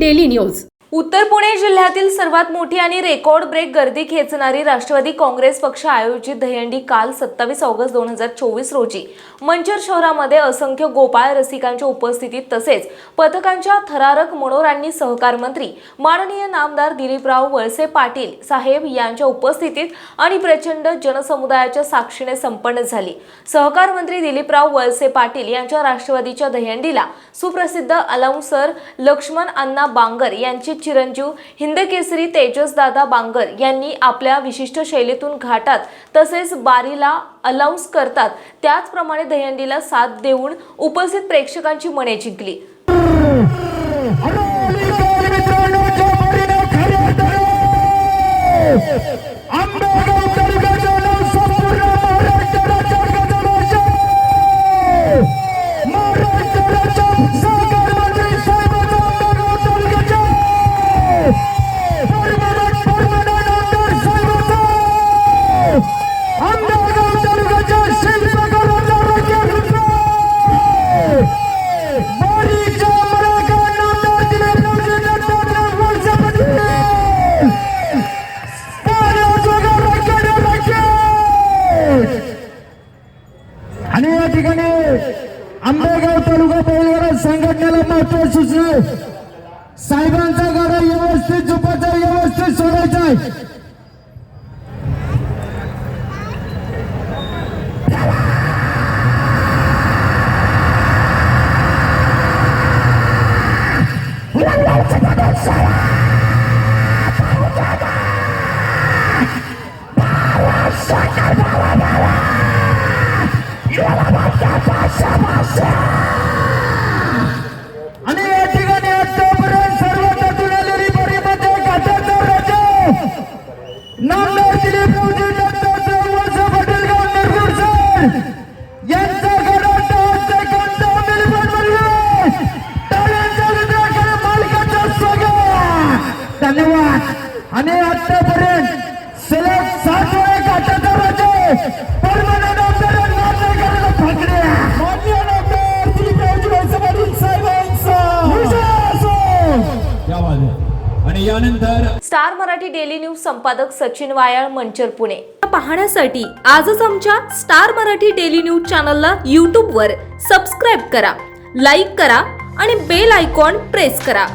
Marathi daily news उत्तर पुणे जिल्ह्यातील सर्वात मोठी आणि रेकॉर्ड ब्रेक गर्दी खेचणारी राष्ट्रवादी काँग्रेस पक्ष आयोजित दहीहंडी काल सत्तावीस ऑगस्ट दोन हजार चोवीस रोजी. मंचर शहरामध्ये असंख्य गोपाळ रसिकांच्या उपस्थितीत तसेच पथकांच्या थरारक मनोरांनी सहकार मंत्री माननीय नामदार दिलीपराव वळसे पाटील साहेब यांच्या उपस्थितीत आणि प्रचंड जनसमुदायाच्या साक्षीने संपन्न झाली. सहकार मंत्री दिलीपराव वळसे पाटील यांच्या राष्ट्रवादीच्या दहीहंडीला सुप्रसिद्ध अलाउन्सर लक्ष्मण अण्णा बांगर यांची चिरंजीव हिंदकेसरी तेजसदादा बांगर यांनी आपल्या विशिष्ट शैलीतून घाटात तसेच बारीला अलाउन्स करतात. त्याचप्रमाणे दहंडीला साथ देऊन उपस्थित प्रेक्षकांची मने जिंकली. आंबेगाव तालुका बैलगाडा संघटनेला महत्वाची सूचना साहेबांचा गाडा व्यवस्थित आणि या ठिकाणी आतापर्यंत सर्व त्यातून आलेली बरी राजा. नामदार दिलीपरावजी दत्तात्रय वळसे सर यांचा बनले मालकाचा स्वागत. धन्यवाद. आणि आतापर्यंत सलग सात वेळा घाटाचा राजा. आणि यानंतर स्टार मराठी डेली न्यूज संपादक सचिन वायाळ मंचर पुणे. पाहण्यासाठी आजच आमच्या स्टार मराठी डेली न्यूज चॅनलला यूट्यूबवर सबस्क्राईब करा लाईक करा आणि बेल आयकॉन प्रेस करा.